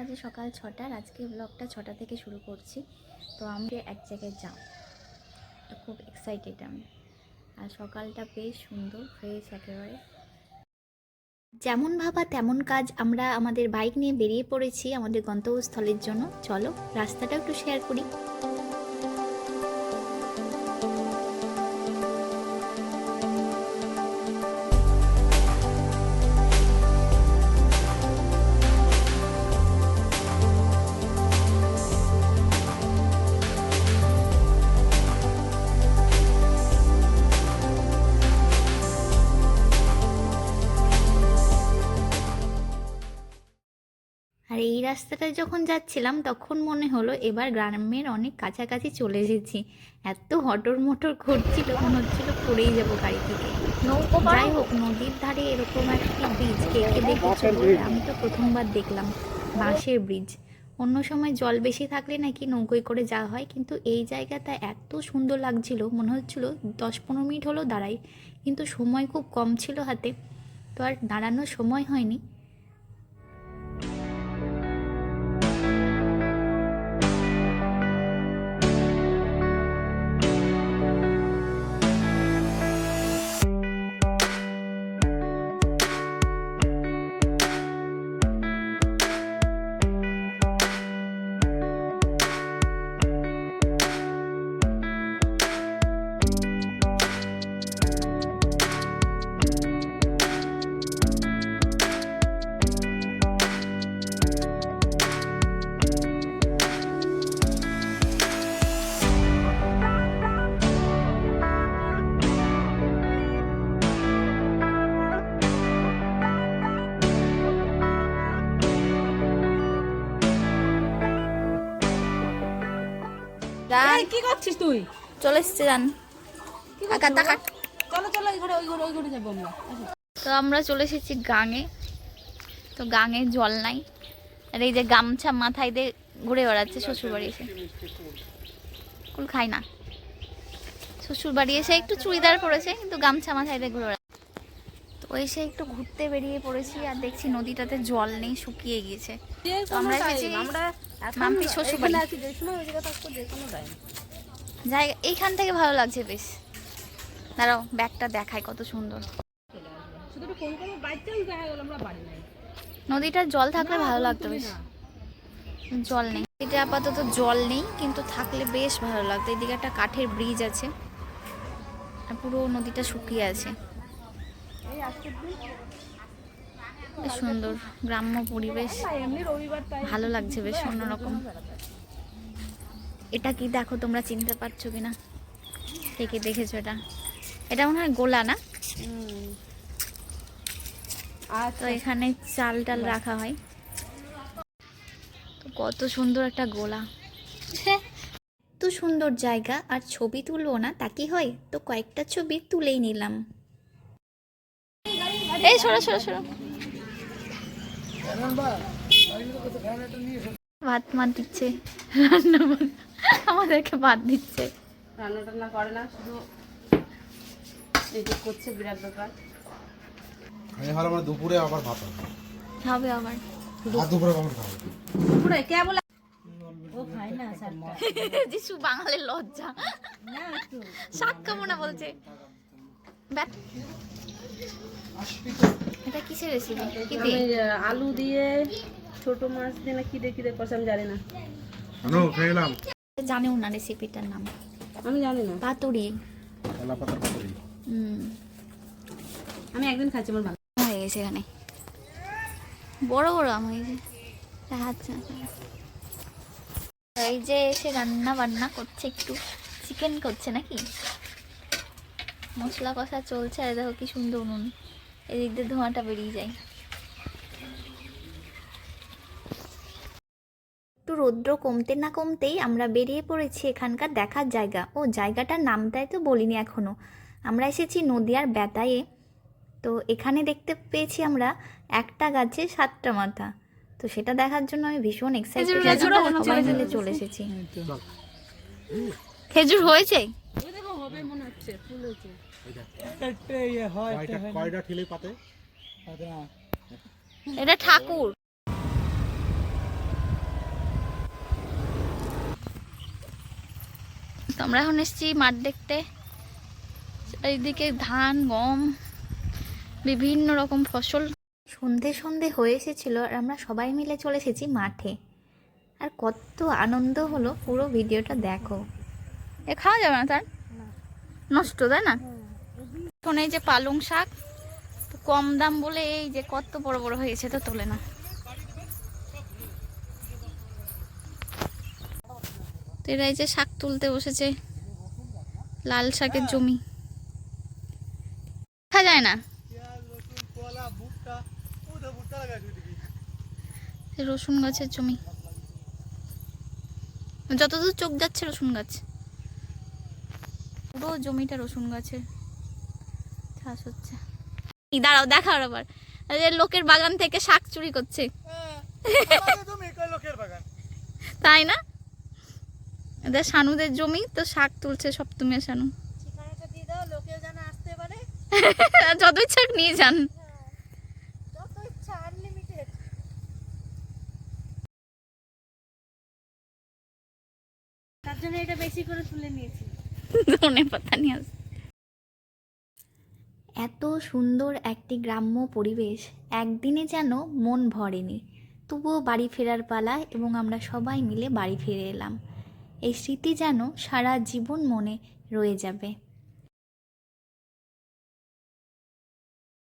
বাজে সকাল ছটার আজকে ব্লগটা ছটা থেকে শুরু করছি। তো আমি এক জায়গায় যাব খুব এক্সাইটেড আমি। আর সকালটা বেশ সুন্দর হয়েছে একেবারে। যেমন ভাবা তেমন কাজ আমরা আমাদের বাইক নিয়ে বেরিয়ে পড়েছি আমাদের গন্তব্যস্থলের জন্য। চলো রাস্তাটা একটু শেয়ার করি। এই রাস্তাটায় যখন যাচ্ছিলাম তখন মনে হলো এবার গ্রামের অনেক কাছাকাছি চলে এসেছি। এত হটর মটর ঘুরছিল মনে হচ্ছিল পড়েই যাব গাড়ি থেকে। যাই হোক নদীর ধারে এরকম একটি ব্রিজ কে কে দেখেছ বলে? আমি তো প্রথমবার দেখলাম বাঁশের ব্রিজ অন্য সময় জল বেশি থাকলে নাকি নৌকোয় করে যাওয়া হয় কিন্তু এই জায়গাটা এত সুন্দর লাগছিল মনে হচ্ছিল দশ পনেরো মিনিট হলেও দাঁড়াই কিন্তু সময় খুব কম ছিল হাতে। তো আর দাঁড়ানোর সময় হয়নি। কি করছিস তুই? চলে এসছে বাবা? চলো চলো ওই ঘরে ওই ঘরে ওই ঘরে যাব আমরা। তো আমরা চলে এসেছি গাঙে। তো গাঙে জল নাই। আর এই যে গামছা মাথায় দিয়ে ঘুরে বেড়াচ্ছে শ্বশুর বাড়ি এসে। কুল খাই না। শ্বশুর বাড়ি এসে একটু চুড়িদার পরেছে কিন্তু গামছা মাথায় দিয়ে ঘুরে বেড়াচ্ছে। তো এসে একটু ঘুরতে বেরিয়ে পড়েছি আর দেখছি নদীটাতে জল নেই শুকিয়ে গিয়েছে। তো আমরা এসেছি time, আমরা জায়গা এইখান থেকে ভালো লাগছে বেশ। দাঁড়াও ব্যাগটা দেখায় কত সুন্দর। নদীটার জল থাকলে ভালো লাগতো বেশ। জল নেই। এটা আপাতত জল নেই কিন্তু থাকলে বেশ ভালো লাগতো। এদিকে একটা কাঠের ব্রিজ আছে আর পুরো নদীটা শুকিয়ে আছে। সুন্দর গ্রাম্য পরিবেশ। ভালো লাগছে বেশ অন্যরকম। এটা কি দেখো তোমরা চিনতে পারছ কে কে দেখেছ এটা? এটা মনে হয় গোলা না? হুম। তো আচ্ছা এখানে চাল টাল রাখা হয়। তো কত সুন্দর একটা গোলা। এত সুন্দর জায়গা আর ছবি তুলবো না তা কি হয়? তো কয়েকটা ছবি তুলেই নিলাম। এই সরো সরো সরো। ভাত মাত দিচ্ছে রান্না আমাদেরকে বাদ দিচ্ছে। রান্না টান্না করে না শুধু এই যে করছে বিরাট ব্যাপার আমি ভালো দুপুরে আবার ভাত হবে। হবে আবার। দুপুরে কখন খাব পুরো কে বলে ও খায় না যিশু বাঙালির লজ্জা। না একটু শাক খাব না বলছে এটা কিসের রেসিপি কি দিয়ে? আলু দিয়ে ছোট মাছ দিয়ে না কি দিয়ে কি দিয়ে করছে আমি জানি না। জানেও না রেসিপিটার নাম। আমি জানি না। পাতুরি। কলা পাতার। পাতুরি হুম। আমি একদিন খাচ্ছি আমার ভালো হয়ে গেছে এখানে। বড় বড় আম হয়েছে না। এই যে এসে রান্না বান্না করছে একটু। চিকেন করছে নাকি? মশলা কষা চলছে আর দেখো কি সুন্দর নুন। এদিক দিয়ে ধোঁয়াটা বেরিয়ে যায়। রৌদ্র কমতে না কমতেই আমরা বেরিয়ে পড়েছি এখানকার দেখার জায়গা। ও জায়গাটার নামটাই তো বলিনি এখনও আমরা এসেছি নদিয়ার বেতায়ে তো এখানে দেখতে পেয়েছি আমরা একটা গাছে সাতটা মাথা। তো সেটা দেখার জন্য আমি ভীষণ এক্সাইটেড খেজুরও সবাই মিলে চলে এসেছি। খেজুর হয়েছে? হবে মনে হচ্ছে ফুল হয়েছে কয়টা কয়টা ঠিলে পাতে? এটা ঠাকুর। তো আমরা এখন এসেছি মাঠ দেখতে। এইদিকে ধান গম বিভিন্ন রকম ফসল। সন্ধে সন্ধে হয়ে এসেছিল আর আমরা সবাই মিলে চলে এসেছি মাঠে। আর কত আনন্দ হলো পুরো ভিডিওটা দেখো। এ খাওয়া যাবে না তার? নষ্ট তাই না? এখন এই যে পালং শাক তো কম দাম বলে এই যে কত বড় বড় হয়েছে তো তোলে না। এরা এই যে শাক তুলতে বসেছে লাল শাকের জমি। দেখা যায় না। রসুন গাছের জমি। যতদূর চোখ যাচ্ছে রসুন গাছ। পুরো জমিটা রসুন গাছের চাষ হচ্ছে। দাঁড়াও দেখাও আবার। লোকের বাগান থেকে শাক চুরি করছে। তাই না? এদের সানুদের জমি তো শাক তুলছে সপ্তমী শানু। ঠিকানাটা দিয়ে দাও লোকেও যেন আসতে পারে। যত ইচ্ছা নিয়ে যান। যত ইচ্ছা আনলিমিটেড তার জন্য এটা বেশি করে তুলে নিয়েছি। ধনে পাতা নিয়ে আস। এত সুন্দর একটি গ্রাম্য পরিবেশ একদিনে যেন মন ভরেনি। তবুও বাড়ি ফেরার পালা এবং আমরা সবাই মিলে বাড়ি ফিরে এলাম। এই স্মৃতি যেন সারা জীবন মনে রয়ে যাবে।